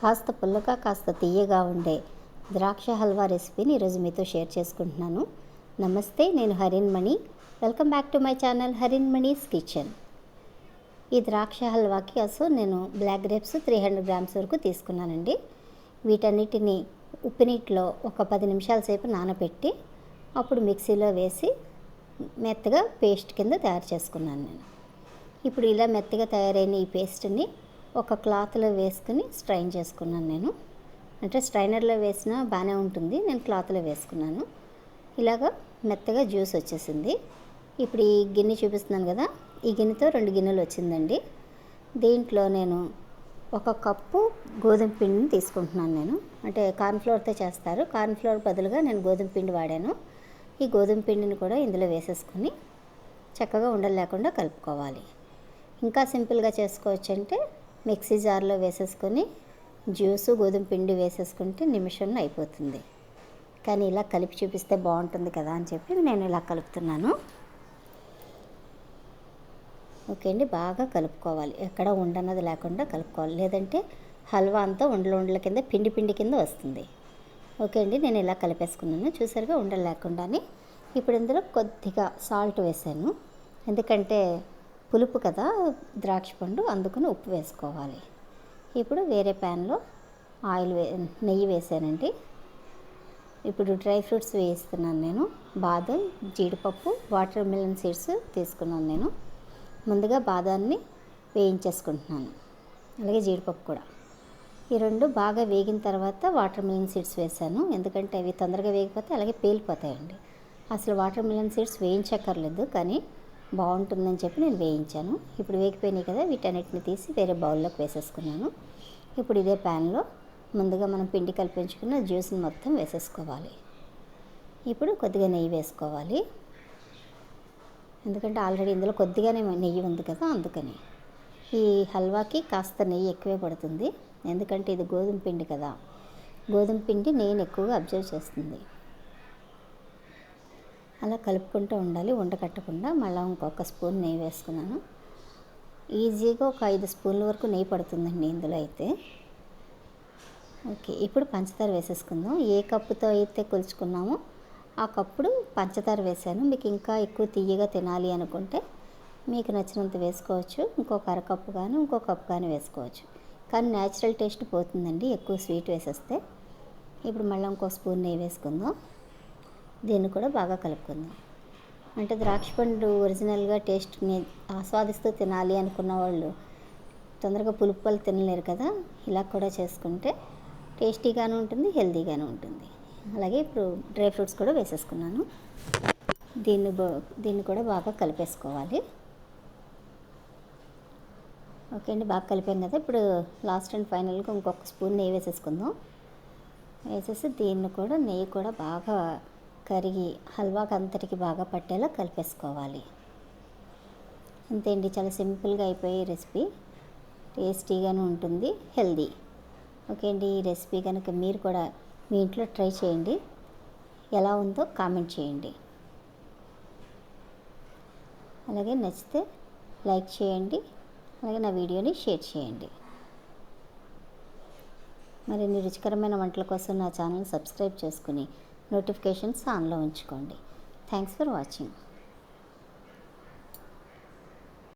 కాస్త పుల్లగా కాస్త తీయగా ఉండే ద్రాక్ష హల్వా రెసిపీని ఈరోజు మీతో షేర్ చేసుకుంటున్నాను. నమస్తే నేను Harinmani welcome back to my channel Harinmani's kitchen. ఈ ద్రాక్ష హల్వాకి అసలు నేను black grapes three hundred grams వరకు తీసుకున్నానండి. వీటన్నిటిని ఉప్పు నీటిలో ఒక పది నిమిషాల సేపు నానబెట్టి అప్పుడు మిక్సీలో వేసి మెత్తగా పేస్ట్ కింద తయారు చేసుకున్నాను నేను. ఇప్పుడు ఇలా మెత్తగా తయారైన ఈ పేస్ట్ని ఒక క్లాత్లో వేసుకుని స్ట్రైన్ చేసుకున్నాను నేను. అంటే స్ట్రైనర్లో వేసినా బాగానే ఉంటుంది. నేను క్లాత్లో వేసుకున్నాను. ఇలాగ మెత్తగా జ్యూస్ వచ్చేసింది. ఇప్పుడు ఈ గిన్నె చూపిస్తున్నాను కదా ఈ గిన్నెతో రెండు గిన్నెలు వచ్చిందండి. దీంట్లో నేను ఒక కప్పు గోధుమ పిండిని తీసుకుంటున్నాను నేను. అంటే కార్న్ఫ్లోర్తో చేస్తారు. కార్న్ఫ్లోర్ బదులుగా నేను గోధుమ పిండి వాడాను. ఈ గోధుమ పిండిని కూడా ఇందులో వేసేసుకొని చక్కగా ఉండలు లేకుండా కలుపుకోవాలి. ఇంకా సింపుల్గా చేసుకోవచ్చు అంటే మిక్సీ జార్లో వేసేసుకొని జ్యూసు గోధుమ పిండి వేసేసుకుంటే నిమిషంలో అయిపోతుంది. కానీ ఇలా కలిపి చూపిస్తే బాగుంటుంది కదా అని చెప్పి నేను ఇలా కలుపుతున్నాను. ఓకే అండి బాగా కలుపుకోవాలి. ఎక్కడ ఉండన్నది లేకుండా కలుపుకోవాలి. లేదంటే హల్వా అంతా ఉండలు ఉండల కింద పిండి పిండి కింద వస్తుంది. ఓకే అండి నేను ఇలా కలిపేసుకున్నాను. చూసారుగా ఉండలు లేకుండానే. ఇప్పుడు ఇందులో కొద్దిగా సాల్ట్ వేసాను. ఎందుకంటే పులుపు కదా ద్రాక్ష పండు అందుకని ఉప్పు వేసుకోవాలి. ఇప్పుడు వేరే ప్యాన్లో ఆయిల్ వే నెయ్యి వేసానండి. ఇప్పుడు డ్రై ఫ్రూట్స్ వేస్తున్నాను నేను. బాదం జీడిపప్పు వాటర్ మిలన్ సీడ్స్ తీసుకున్నాను నేను. ముందుగా బాదాన్ని వేయించేసుకుంటున్నాను. అలాగే జీడిపప్పు కూడా. ఈ రెండు బాగా వేగిన తర్వాత వాటర్ మిలన్ సీడ్స్ వేసాను. ఎందుకంటే అవి తొందరగా వేగిపోతే అలాగే పేలిపోతాయండి. అసలు వాటర్ మిలన్ సీడ్స్ వేయించక్కర్లేదు కానీ బాగుంటుందని చెప్పి నేను వేయించాను. ఇప్పుడు వేగిపోయినాయి కదా వీటన్నిటిని తీసి వేరే బౌల్లోకి వేసేసుకున్నాను. ఇప్పుడు ఇదే ప్యాన్లో ముందుగా మనం పిండి కల్పించుకున్న జ్యూస్ని మొత్తం వేసేసుకోవాలి. ఇప్పుడు కొద్దిగా నెయ్యి వేసుకోవాలి. ఎందుకంటే ఆల్రెడీ ఇందులో కొద్దిగానే నెయ్యి ఉంది కదా అందుకని. ఈ హల్వాకి కాస్త నెయ్యి ఎక్కువే పడుతుంది. ఎందుకంటే ఇది గోధుమ పిండి కదా. గోధుమ పిండి నెయ్యిని ఎక్కువగా అబ్జర్వ్ చేస్తుంది. అలా కలుపుకుంటూ ఉండాలి. ఉండకట్టకుండా మళ్ళీ ఇంకొక స్పూన్ నెయ్యి వేసుకున్నాను. ఈజీగా ఒక ఐదు స్పూన్ల వరకు నెయ్యి పడుతుందండి ఇందులో అయితే. ఓకే ఇప్పుడు పంచదార వేసేసుకుందాం. ఏ కప్పుతో అయితే కొలుచుకున్నామో ఆ కప్పుడు పంచదార వేసాను. మీకు ఇంకా ఎక్కువ తీయగా తినాలి అనుకుంటే మీకు నచ్చినంత వేసుకోవచ్చు. ఇంకొక అరకప్పు కానీ ఇంకో కప్పు కానీ వేసుకోవచ్చు. కానీ న్యాచురల్ టేస్ట్ పోతుందండి ఎక్కువ స్వీట్ వేసేస్తే. ఇప్పుడు మళ్ళీ ఇంకో స్పూన్ నెయ్యి వేసుకుందాం. దీన్ని కూడా బాగా కలుపుకుందాం. అంటే ద్రాక్ష పండు ఒరిజినల్గా టేస్ట్ని ఆస్వాదిస్తూ తినాలి అనుకున్న వాళ్ళు తొందరగా పులుపు పళ్ళు తినలేరు కదా ఇలా కూడా చేసుకుంటే టేస్టీగాను ఉంటుంది హెల్తీగాను ఉంటుంది. అలాగే ఇప్పుడు డ్రై ఫ్రూట్స్ కూడా వేసేసుకున్నాను. దీన్ని దీన్ని కూడా బాగా కలిపేసుకోవాలి. ఓకే అండి బాగా కలిపాం కదా ఇప్పుడు లాస్ట్ అండ్ ఫైనల్గా ఇంకొక స్పూన్ నెయ్యి వేసేసుకుందాం. వేసేసి దీన్ని కూడా నెయ్యి కూడా బాగా కరిగి హల్వాకి అంతటికి బాగా పట్టేలా కలిపేసుకోవాలి. అంతే అండి చాలా సింపుల్గా అయిపోయే రెసిపీ. టేస్టీగాను ఉంటుంది హెల్దీ. ఓకే అండి ఈ రెసిపీ కనుక మీరు కూడా మీ ఇంట్లో ట్రై చేయండి. ఎలా ఉందో కామెంట్ చేయండి. అలాగే నచ్చితే లైక్ చేయండి అలాగే నా వీడియోని షేర్ చేయండి. మరిన్ని రుచికరమైన వంటల కోసం నా ఛానల్ సబ్స్క్రైబ్ చేసుకుని నోటిఫికేషన్స్ ఆన్లో ఉంచుకోండి. Thanks for watching.